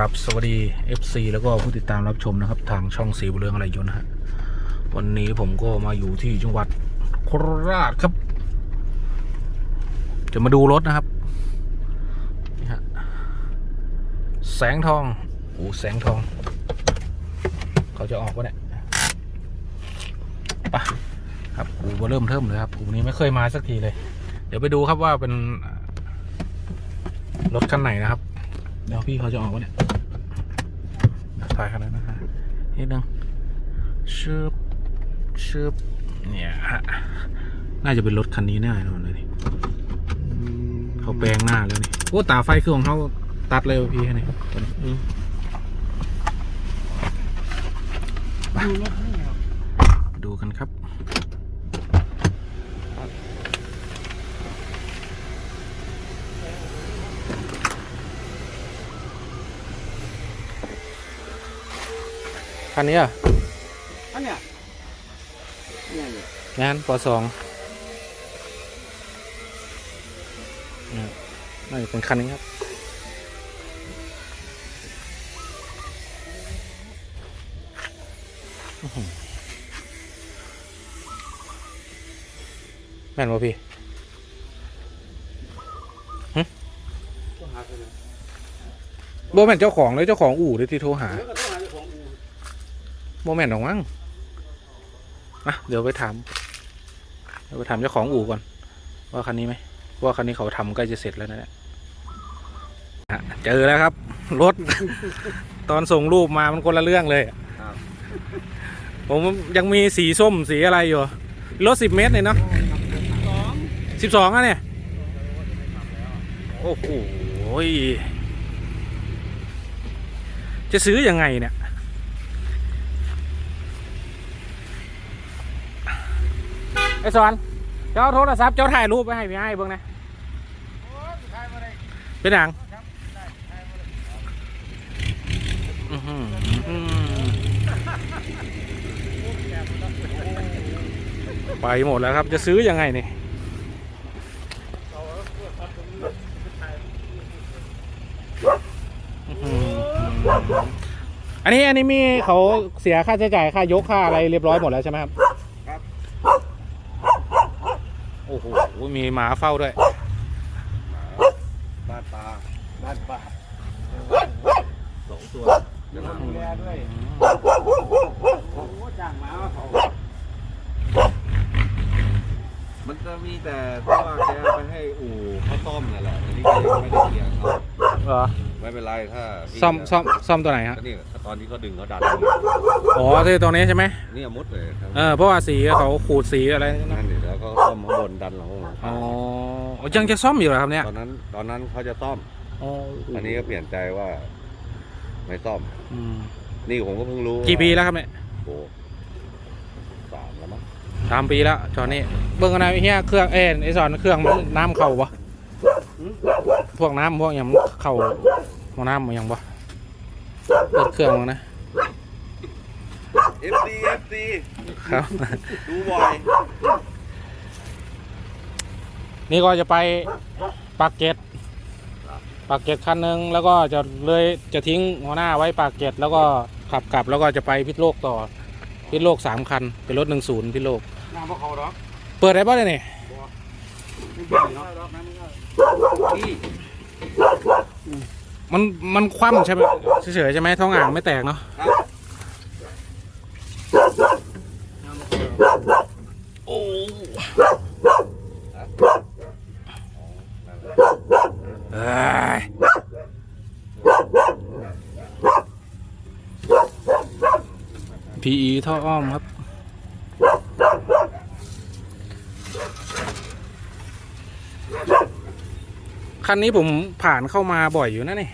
ครับสวัสดี FC แล้วก็ผู้ติดตามรับชมนะครับ ทางช่องสีบุเรืองอะไรยนนะฮะวันนี้ผมก็มาอยู่ที่จังหวัดโคราชครับ จะมาดูรถนะครับนี่ฮะแสงทองโอ้แสงทอง เขาจะออกวะเนี่ยไปะครับอูเบอร์เริ่มเทิมเลยครับอูนี้ไม่เคยมาสักทีเลย เดี๋ยวไปดูครับว่าเป็นรถคันไหนนะครับเดี๋ยวพี่เขาจะออกวะเนี่ย ถ่ายขนาดนั้นนะฮะนิดนึงชืบชืบเนี่ยฮะน่าจะเป็นรถคันนี้แน่นอนเลยนี่เขาแปลงหน้าแล้วนี่โอ้ตาไฟเครื่องของเขาตัดเลยว่ะพี่นี่ตัวนี้อืมไปดูกันครับ คันนี้อะอันเนี้ยเนี่ยเนี่ยงานปสองเนี่ยน่าจะเป็นคันนี้ครับอื้อหือแม่นบ่พี่ต้องหาคนเลยบ่แม่นเจ้าของเลยเจ้าของอู่เลยที่โทรหา โมแมนต์หรอกมั้งอะเดี๋ยวไปถามเดี๋ยวไปถามเจ้าของอู่ก่อน ว่าคันนี้ไหมว่าคันนี้เขาทำใกล้จะเสร็จแล้วนะเนี่ยเจอแล้วครับ รถ ตอนส่งรูปมามันคนละเรื่องเลยผมยังมีสีส้มสีอะไรอยู่ รถสิบเมตรเลยเนาะสิบสองอะเนี่ย โอ้โหจะซื้อยังไงเนี่ย ไอ้สอนเจ้าโทรศัพท์เจ้าถ่ายรูปไปให้พี่ให้เบิ่งนี้เป็นหนังได้ขายมาได้อื้อหืออื้อไปหมดแล้วครับ จะซื้อยังไงนี่อันนี้อันนี้มีเขาเสียค่าใช้จ่ายค่ายกค่าอะไรเรียบร้อยหมดแล้วใช่ไหมครับ โอ้โห มีหมาเฝ้าด้วย บ้านปลาบ้านปลาสองตัวเดี๋ยวดูแลด้วยโอ้โหจ้างหมามาเขามันจะมีแต่ที่ว่าแกไปให้อู่เขาซ่อมนั่นแหละอันนี้แกยังไม่ได้เคลียร์เขาเหรอไม่เป็นไรถ้าพี่ซ่อมซ่อมซ่อมตัวไหนฮะก็นี่ถ้าตอนที่เขาดึงเขาดัน อ๋อที่ตัวนี้ใช่ไหมเนี่ยมุดเลยครับ เออเพราะว่าสีเขาขูดสีอะไรนะนั่ นดิแล้วก็ซ่อมข้างบนดันหลังข้างหลังอ๋อยังจะซ่อมอยู่เหรอครับเนี่ยตอนนั้นตอนนั้นเขาจะซ่อม อ๋ออันนี้ก็เปลี่ยนใจว่า ไม่ซ่อม อืมนี่ผมก็เพิ่งรู้กี่ปีแล้วครับเนี่ยโอ้สามแล้วมั้งสามปีแล้วจอนี้เบิ่งกันนะไอ้เฮียเครื่องเอ็นไอสอนเครื่องมันน้ำเข่าปะพวกน้ำพวกอย่างมันเข่าหัวน้ำมันยังปะเปิดเครื่องมันนะ เอฟซีเอฟซีครับ ดูบ่อย นี่ก็จะไปปากเกร็ดปากเกร็ดคันหนึ่งแล้วก็จะเลยจะทิ้งหัวหน้าไว้ปากเกร็ดแล้วก็ขับกลับแล้วก็จะไปพิษโลกต่อพิษโลกสามคัน เป็นรถหนึ่งศูนย์พิษโลก น้ำพวกเขาหรอเปิดได้ป่ะเนี่ยไม่เกี่ยวเนาะน้ำมันก็นี่มันมันคว่ำใช่ไหมเฉยๆใช่ไหมท้องอ่างไม่แตกเนาะครับน้ำพวกเขาโอ้ นั่นแหละ เอ้ยพีอีท่ออ้อมครับ คันนี้ผมผ่านเข้ามาบ่อยอยู่นะนี่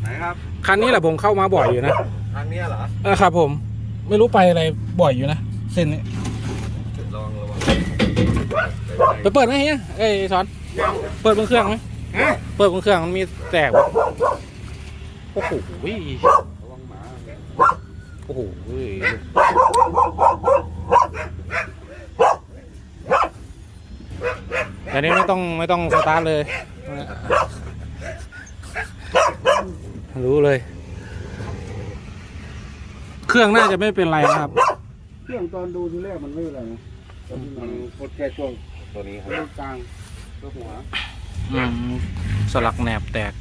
ไหนครับ คันนี้แหละผมเข้ามาบ่อยอยู่นะทางเนี้ยเหรอเออครับ ผม ไม่รู้ไปอะไรบ่อยอยู่นะ เส้นนี้ ลองระวังไปเปิดไหมเฮียเอ้ยสอน เปิดบนเครื่องไหม ฮะเปิดบนเครื่องมันมีแตกวะโอ้โหระวังหมาโอ้โหแต่นี้ไม่ต้องไม่ต้องสตาร์ทเลย รู้เลยรื่องน่าจะไม่เป็นไรนะครับ เครื่องตอนดูทีแรกมันไม่เป็นไรนะตอนที่มัมันนพดแค่ช่วงตัวนี้ครับตรงกลางตัวหัว อืมสลักแหนบแตก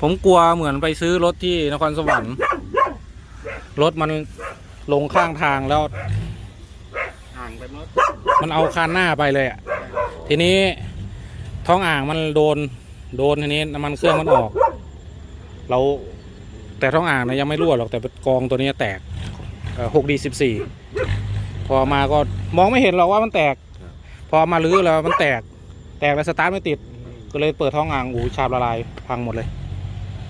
ผมกลัวเหมือนไปซื้อรถที่นครสวรรค์ รถมันลงข้างทางแล้ว ห่างไปหมดมันเอาคานหน้าไปเลยอะทีนี้ท้องอ่างมันโดน โดนทีนี้น้ำมันเครื่องมันออก เราแต่ท้องอ่างนะยังไม่รั่วหรอกแต่กองตัวนี้แตกหกดีสิบสี่พอมาก็มองไม่เห็นหรอกว่ามันแตก พอมาลื้อแล้วมันแตก แตกแล้วสตาร์ทไม่ติด ก็เลยเปิดท้องอ่างอูชาบละลายพังหมดเลย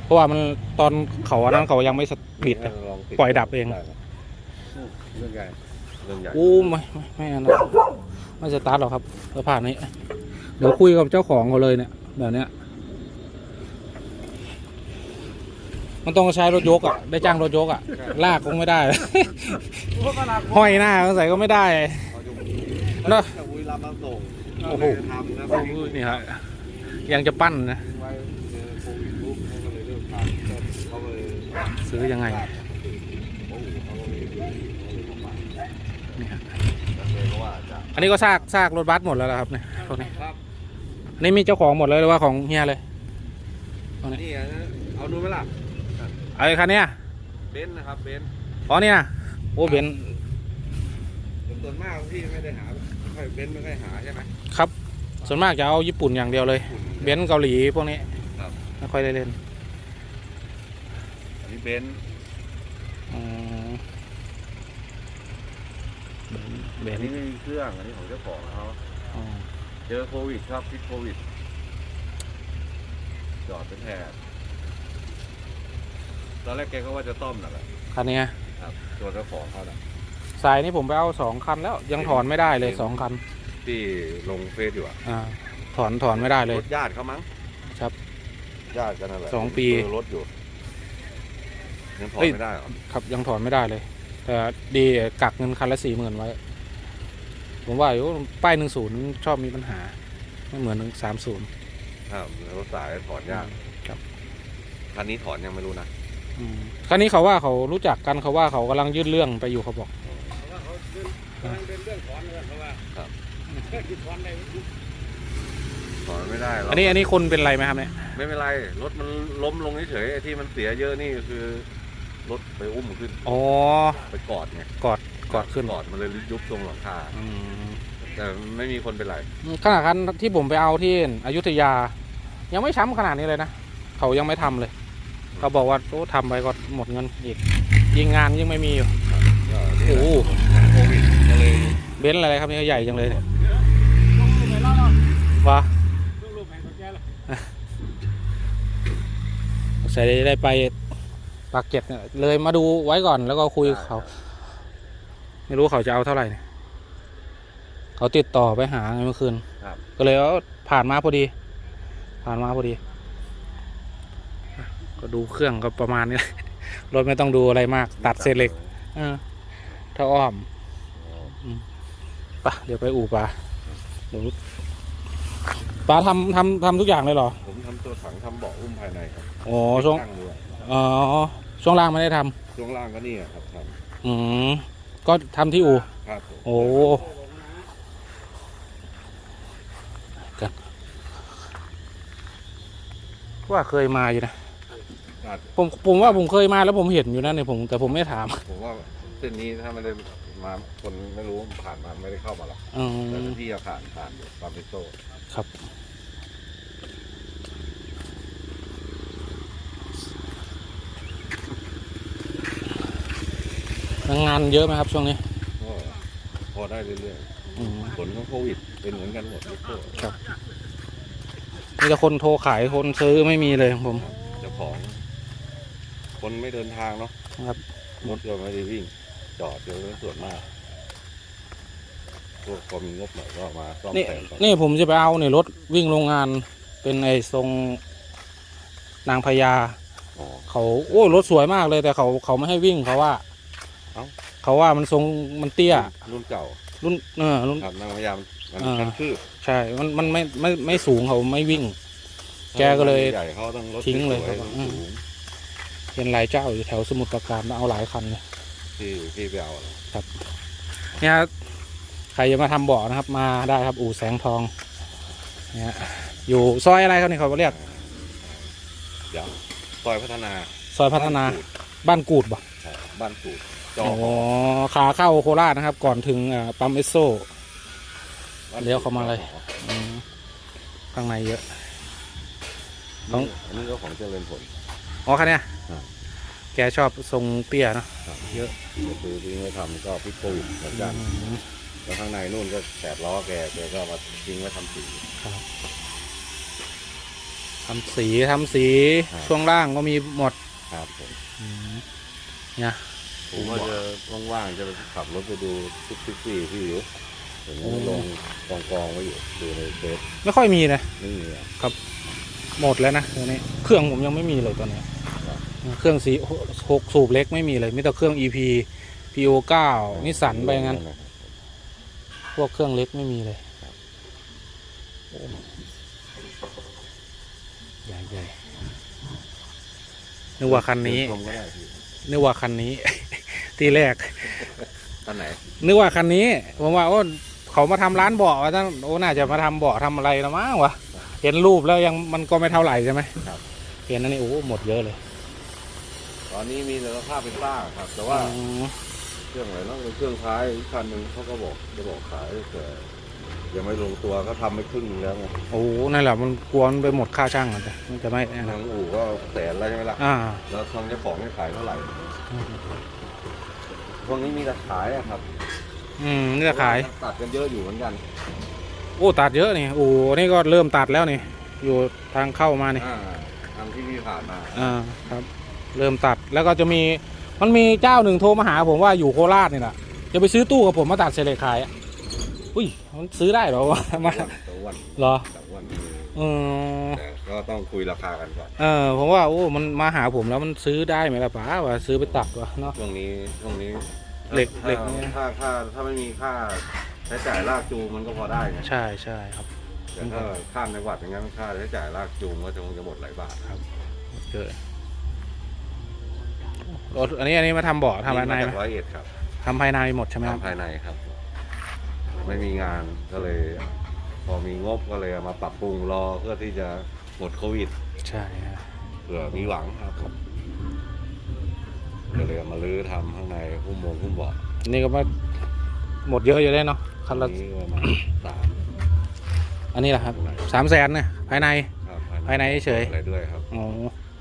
เพราะว่ามันตอนเขาอันนั้นเขายังไม่สปิดอะลองติปล่อยดับเองไครับเรื่องใหญ่เรื่องใหญ่อู้ไม่ไม่ไม่อันนั้นไม่สตาร์ทหรอกครับเราผ่านนี้เดี๋ยวคุยกับเจ้าของเขาเลยเนี่ยแบบเนี้ยมันต้องใช้รถยกอะได้จ้างรถยกอะ ลากคงไม่ได้โอ้ขนาดห้อยหน้าก็ใส่ก็ไม่ได้เขาจะเนอะจะวุ้ยรับมาส่ง โอ้โหทำนะโอ้โหนี่ฮะยังจะปั้นนะไว้เจอโควิดปุ๊บเขาก็เลยเลิกทำก็เขาก็เลยซื้อยังไงโอ้โหเขาก็เลยเขาเลยออกมานี่ฮะแล้วเลยก็ว่าจะอันนี้ก็ซากซากรถบัสหมดแล้วนะครับเนี่ยพวกนี้ครับนี่มีเจ้าของหมดเลยหรือว่าของเฮียเลยนี่อะเอาดูไหมล่ะไอ้คันเนี้ยเบนซ์นะครับเบนซ์อ๋อเนี่ยโอ้เบนซ์ส่วนมากพี่ไม่ได้หาไม่ ค่อยเบนซ์ไม่ค่อยหาใช่ไหม ครับ ส่วนมากจะเอาญี่ปุ่นอย่างเดียวเลยฝุ่นเบนซ์เกาหลีพวกนี้ครับ ไม่ค่อยได้เล่นอันนี้เบนซ์อืมเบอันนซ์นี้ไม่มีเครื่อง อันนี้ของเจ้าของเขาอ๋อเจอโควิดครับพิษโควิด จอดเป็นแถบตอนแรกแกก็ว่าจะต้อมน่ะแหละคันเนี้ยครับ ตัวเจ้าของเขาน่ะ สายนี้ผมไปเอาสองคันแล้วยังถอนไม่ได้เลยสองคันที่ลงเฟซอยู่อะอ่าถอนถอนไม่ได้เลย รถญาติเขามั้งครับญาติกันนั่นแหละสองปีเจอรถอยู่ยังถอเอ้นยไม่ได้เหรอครับยังถอนไม่ได้เลย แต่ดีกักเงินคันละสี่หมื่นไว้ ผมว่าอยู่ป้ายหนึ่งศูนย์ชอบมีปัญหา ไม่เหมือนหนึ่งสามศูนย์ครับรถสายถอนยากครับคันนี้ถอนยังไม่รู้นะ อืมคันนี้เขาว่าเขารู้จักกันเขาว่าเขากำลังยื่นเรื่องไปอยู่เขาบอก กำลังเดินเรื่องถอนเลยเพราะว่าครับเรื่องที่ถอนได้ถอนไม่ได้หรอกอันนี้อันนี้คนเป็นไรไหมครับเนี่ยไม่เป็นไรรถมันล้มลงเฉยๆไอ้ที่มันเสียเยอะนี่คือรถไปอุ้มขึ้นอ๋อไปกอดไงกอดกอดขึ้นกอดมันเลยยุบตรงหลังคาอืมแต่ไม่มีคนเป็นไรขนาดคันที่ผมไปเอาที่อยุธยา ยังไม่ช้ำขนาดนี้เลยนะเขายังไม่ทำเลยเขาบอกว่าโอ้ทำไปก็หมดเงินอีกยิงงานยังไม่มีอยู่ก็นี่โอ้แหละโหโควิดก็ เลยเบนซ์อะไรครับเนี่ยใหญ่จังเลยเนี่ยลงรูปให้เราเนาะว่าลงรูปให้ตัวแกละใส่ได้ไปปากเกร็ดเนี่ยเลยมาดูไว้ก่อนแล้วก็คุยกับเขา ไม่รู้เขาจะเอาเท่าไหร่เนี่ยเขาติดต่อไปหาไงเมื่อคืนครับก็เลยเอาผ่านมาพอดี ผ่านมาพอดีอะก็ดูเครื่องก็ประมาณนี้แหละรถไม่ต้องดูอะไรมาก ตัดเศษเหล็กเออถ้าอ้อม ปะเดี๋ยวไปอู่ปลาเดี๋ยวปลาทำทำทำทุกอย่างเลยเหรอ ผมทำตัวถังทำเบาะอุ้มภายในครับอ๋อช่วงตั้งด้วยอ๋อช่วงล่างไม่ได้ทำช่วงล่างก็นี่ครับทอืมก็ทำที่อู่ำครับผมโอ้กันว่าเคยมาอยู่นะ อาจผมผมว่าผมเคยมาแล้วผมเห็นอยู่นะเนี่ยผมแต่ผมไม่ถาม ผมว่าเส้นนี้ถ้าไม่ได้ มาคนไม่รู้ผ่านมาไม่ได้เข้ามาหรอกอืแต่มถ้าพี่จะผ่านผ่านอยู่ปาเปโซครับ งานเยอะไหมครับช่วงนี้ก็พอได้เรื่อยอืมๆผลของโควิดเป็นเหมือนกันหมดทุกตัวมีแต่คนโทรขายคนซื้อไม่มีเลยของผม เจ้าของ คนไม่เดินทางเนาะครับ รถก็ไม่ได้วิ่ง จอดเจอเป็นส่วนมากพวกพอมีงบหน่อยก็มาซ่อมนี่แซมกันนี่ผมจะไปเอาเนี่ยรถวิ่งโรงงานเป็นไอ้ทรงนางพญาอ๋อ เขาโอ้รถสวยมากเลยแต่เขาเขาไม่ให้วิ่งเขาว่าเอ้า เขาว่ามันทรงมันเตี้ย รุ่นเก่ารุ่นเออรุ่น ครับนางพยายามมันอ่ามันคืบใช่มันมันไม่ไม่ไม่สูงเขาไม่วิ่ง แกก็เลยใหญ่เขาต้องรถทิ้งเลยสวครับๆอืมสูงเป็นหลายเจ้าอยู่แถวสมุทรปราการเอาหลายคันเลย ๆที่ที่ไปเอาเหรอเนี่ยใครจะมาทำบ่อนะครับมาได้ครับอู่แสงทองเนี่ยอยู่ซอยอะไรครับนี่เขาเรียกเดี๋ยวซอยพัฒนาซอยพัฒนาบ้านกูดบ่ใช่บ้านสูตรจออ๋อขาเข้าโคราชนะครับ ก่อนถึงอ่าปั๊มเอสโซ บ้นเลี้ยวเข้ามาเลย อืมข้างในเยอะ ของอันนี้ก็ของเจริญผลอ๋อคันเนี้ยครับ แกชอบทรงเตี้ยเนอะครับเยอะก็คือที่ไม่ทำก็พิษโควิดเหมือนกันอืมแล้วข้างในนู่นก็แปดล้อแกแกก็มาทิ้งไว้ทำสีทำสีทำสีครับ ช่วงล่างก็มีหมดครับผมอืมเนี่ย ผมว่าจะว่างๆจะไปขับรถไปดูทุกทุกที่ที่อยู่เห็นโอ้ ลงกองกองๆไว้อยู่ดูในเฟซไม่ค่อยมีนะ ไม่มีอะหมดแล้วนะตัวนี้ เครื่องผมยังไม่มีเลยตัวนี้ครับ เครื่องสีหกสูบเล็กไม่มีเลยมีแต่เครื่อง EP PO 9นิสสันไปงั้นะครับพวกเครื่องเล็กไม่มีเลยครับโอ้ใหญ่ใหญ่นึกว่าคันนี้ชมก็ได้พี่นึกว่าคันนี้ ที่แรกอันไหนนึกว่าคันนี้ผมว่าโอ้เขามาทำร้านเบาะว่าท่านโอ้น่าจะมาทำเบาะทำอะไรละมั้งวะเห็นรูปแล้วยังมันก็ไม่เท่าไหร่ใช่ไหมครับเห็นอันนี้โอ้หมดเยอะเลยต อนนี้มีแต่สภาพเป็นต้าครับ แต่ว่าอืมเครื่องอะไรนั่นเป็นเครื่องท้ายอีกคันหนึ่งเขาก็บอกจะบอกขายแต่ยังไม่ลงตัวก็ทำไปครึ่งหนึงแล้วไงโอ้นั่นแหละมันกวนไปหมดค่าช่างอะจ้ะมันจะไม่นั่นทานะงอู่ก็แสนแล้วใช่ไหมล่ะอ่าแล้วทางเจ้าของให้ขายเท่าไหร่พวกนี้มีแต่ขายอะครับอืมนี่จะขาย ตัดกันเยอะอยู่เหมือนกันโอ้ตัดเยอะนี่โอ้นี่ก็เริ่มตัดแล้วนี่ อยู่ทางเข้ามานี่อ่าทางที่พี่ผ่านมา อ่าครับ เริ่มตัดแล้วก็จะมีมันมีเจ้าหนึ่งโทรมาหาผมว่าอยู่โคราชนี่แหละจะไปซื้อตู้กับผมมาตัดเสร็จขายอะอุ้ยมันซื้อได้เหรอวะมาวันต่อวันเหรอต่อวันเออแต่ก็ต้องคุยราคากันก่อนเออผมว่าโอ้มันมาหาผมแล้วมันซื้อได้ไหมล่ะป๋าว่าซื้อไปตัดวะเนาะช่วงนี้ช่วงนี้เหล็กถ้าเหล็กเนี่ยถ้าถ้าถ้าไม่มีค่าใช้จ่ายลากจูงมันก็พอได้ไงใช่ใช่ครับแต่ถ้าข้ามในวัดอย่างนั้นค่าใช้จ่ายลากจูงก็จะคงจะหมดหลายบาทครับเยอะ รถอันนี้อันนี้มาทำเบาะทำภายในมาไหมจากร้อยเอ็ดครับทำภายในหมดใช่ไหมครับ ทำภายในครับ ไม่มีงานก็เลย พอมีงบก็เลยเอามาปรับปรุงรอเพื่อที่จะหมดโควิดใช่ฮะเผื่อมีหวังครับก็เลยเอามาลื้อทำข้างในหุ้มมงหุ้มเบาะนี่ก็มาหมดเยอะอยู่ได้เนาะคันละอันี้ประมาณสามอันนี้แหละครับสามแสนเนี่ยภายใน ครับภายในเฉย อะไรด้วยครับ อ๋อ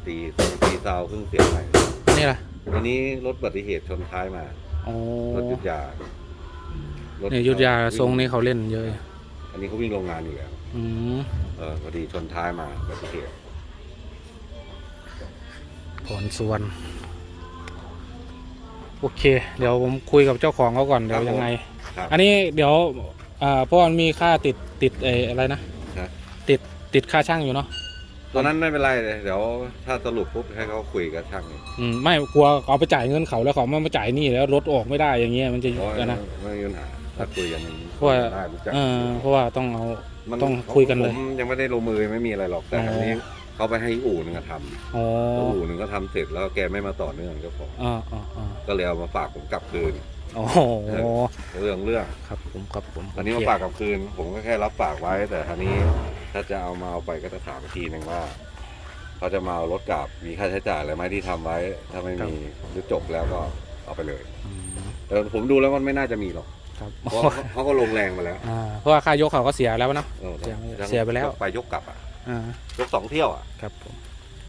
ตีตีซาวเครื่องเสียงใหม่อันนี้ล่ะ วันนี้รถอุบัติเหตุชนท้ายมาอ๋อรถยุทธยาเนี่ยยุทธยาทรงนี้เขาเล่นเยอะอันนี้เขาวิ่งโรงงานอยู่แล้วอืมเออพอดีชนท้ายมาอุบัติเหตุผลส่วนโอเค เดี๋ยวผมคุยกับเจ้าของเขาก่อนเดี๋ยวยังไง ครับอันนี้เดี๋ยวอ่าเพราะมันมีค่าติดติดเอออะไรนะ ฮะติดติดค่าช่างอยู่เนาะ ตอนนั้นไม่เป็นไรเลยเดี๋ยวถ้าสรุปปุ๊บให้เขาคุยกับช่างอืมไม่กลัวเอาไปจ่ายเงินเขาแล้วเขาไม่มาจ่ายหนี่แล้วรถออกไม่ได้อย่างเงี้ยมันจะเพราะกันนะไม่มีปัญหาถ้าคุยกันมันเพราะว่าได้รู้จักเออเพราะว่าต้องเอามันต้องคุยกันเลยผมยังไม่ได้ลงมือไม่มีอะไรหรอกแต่อ๋ออัอันนี้เขาไปให้อู่หนึ่งอะทำอ๋อแล้วอู่หนึ่งก็ทำเสร็จแล้วแกไม่มาต่อเนื่องเจ้าของอ่าอ่าอ่าก็เลยเอามาฝากผมกลับคืน โอ้โหเรื่องเรื่องครับผมครับผมอันนี้โอมาเคฝากกลับคืน ผมก็แค่รับฝากไว้ แต่ทีนี้ถ้าจะเอามาเอาไปก็จะถามอีกทีหนึ่งว่าเขาจะมาเอารถกลับมีค่าใช้จ่ายอะไรไหมที่ทำไว้ ถ้าไม่มีหรือจบแล้วก็เอาไปเลยอืมแต่ผมดูแล้วมันไม่น่าจะมีหรอกครับเพราะเขาก็ลงแรงมาแล้วอ่าเพราะว่าค่ายกเขาก็เสียแล้วเนาะออเสียเสียไปแล้วไปยกกลับอะอ่ายกสองเที่ยวอะครับผม